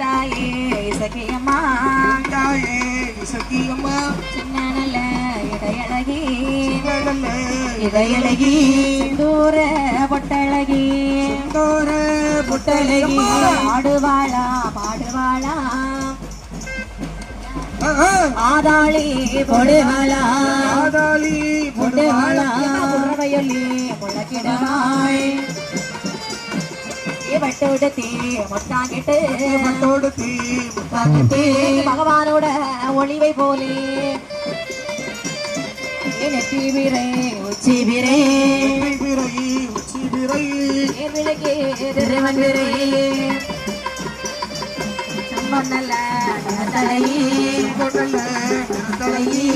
தாயே இசக்கியம்மா தாயே இசக்கியம்மா சின்ன நல்ல இடையழகி இடையழகி தூர பொட்டழகி தோர பொட்டழகி புட்டழகி பாடுவாளா ஆதாளி பொடுவாளா ஆதாளி பொடுவாளா புறவையொல்லி முழக்கிடவாய் பட்டோடத்தி முத்தாங்கிட்டு பட்டோடு தீ முத்தாங்கிட்டு பகவானோட ஒளிவை போலே. நெத்தி வீரே உச்சி வீரே பிறை உச்சி பிறை விளக்கே திருவன் வீரே. சம்பந்தல்ல தலையே தலையே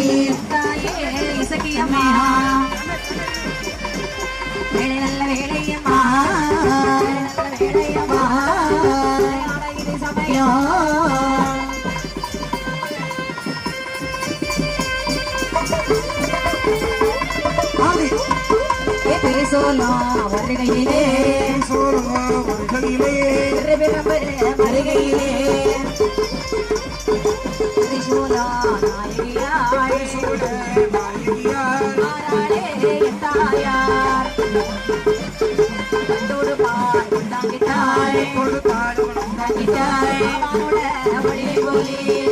தாயே இசக்கியம்மா. வேலை நல்ல வருகையிலே சோரமா வருகையிலே திருபிரம்பர வருகையிலே திரிசூலா நாயகியாய் நாயகியார் தாயார் கொடுத்தாள் போலே